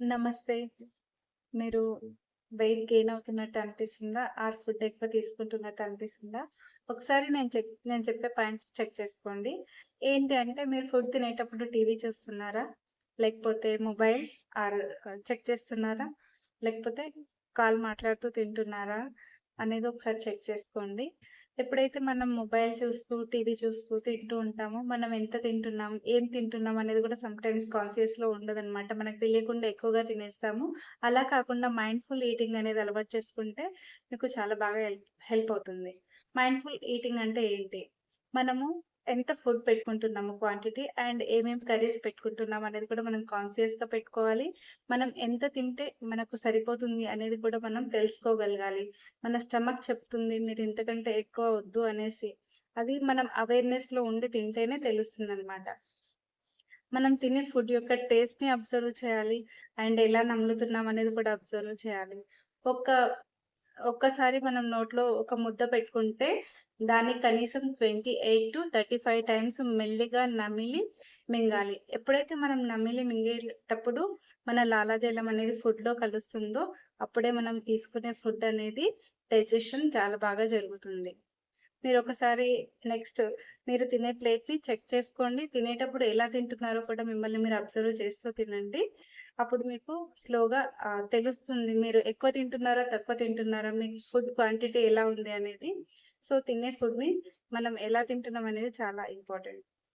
నమస్తే. మీరు weight gain అవుతున్నట్టు అనిపిస్తుందా? ఆర్ ఫుడ్ ఎక్కువ తీసుకుంటున్నట్టు అనిపిస్తుందా? ఒకసారి నేను చెప్ నేను చెప్పే పాయింట్స్ చెక్ చేసుకోండి. ఏంటి అంటే మీరు ఫుడ్ తినేటప్పుడు టీవీ చూస్తున్నారా? లేకపోతే మొబైల్ ఆర్ చెక్ చేస్తున్నారా? లేకపోతే కాల్ మాట్లాడుతూ తింటున్నారా? అనేది ఒకసారి చెక్ చేసుకోండి. ఎప్పుడైతే మనం మొబైల్ చూస్తూ, టీవీ చూస్తూ తింటూ ఉంటామో, మనం ఎంత తింటున్నాం, ఏం తింటున్నాం అనేది కూడా సమ్‌టైమ్స్ కాన్షియస్‌లో ఉండదనమాట. మనకు తెలియకుండా ఎక్కువగా తినేస్తాము. అలా కాకుండా మైండ్‌ఫుల్ ఈటింగ్ అనేది అలవాటు చేసుకుంటే మీకు చాలా బాగా హెల్ప్ హెల్ప్ అవుతుంది. మైండ్‌ఫుల్ ఈటింగ్ అంటే ఏంటి? మనము ఎంత ఫుడ్ పెట్టుకుంటున్నాము క్వాంటిటీ అండ్ ఏమేమి కర్రీస్ పెట్టుకుంటున్నాం అనేది కూడా మనం కాన్షియస్‌గా పెట్టుకోవాలి. మనం ఎంత తింటే మనకు సరిపోతుంది అనేది కూడా మనం తెలుసుకోగలగాలి. మన స్టమక్ చెప్తుంది మీరు ఇంతకంటే ఎక్కువ వద్దు అనేసి. అది మనం అవేర్‌నెస్‌లో ఉండి తింటేనే తెలుస్తుంది అనమాట మనం తినే ఫుడ్ యొక్క టేస్ట్‌ని అబ్జర్వ్ చేయాలి. అండ్ ఎలా నములుతున్నాం అనేది కూడా అబ్జర్వ్ చేయాలి. ఒక ఒక్కసారి మనం నోట్లో ఒక ముద్ద పెట్టుకుంటే దాన్ని కనీసం 28-35 టైమ్స్ మెల్లిగా నమిలి మింగాలి. ఎప్పుడైతే మనం నమిలి మింగేటప్పుడు మన లాలాజలం అనేది ఫుడ్‌లో కలుస్తుందో అప్పుడే మనం తీసుకునే ఫుడ్ అనేది డైజెషన్ చాలా బాగా జరుగుతుంది. మీరు ఒకసారి నెక్స్ట్ మీరు తినే ప్లేట్‌ని చెక్ చేసుకోండి. తినేటప్పుడు ఎలా తింటున్నారో కూడా మిమ్మల్ని మీరు అబ్జర్వ్ చేస్తూ తినండి. అప్పుడు మీకు స్లోగా తెలుస్తుంది మీరు ఎక్కువ తింటున్నారా? తక్కువ తింటున్నారా? మీ ఫుడ్ క్వాంటిటీ ఎలా ఉంది అనేది. సో, తినే ఫుడ్‌ని మనం ఎలా తింటున్నాం అనేది చాలా ఇంపార్టెంట్.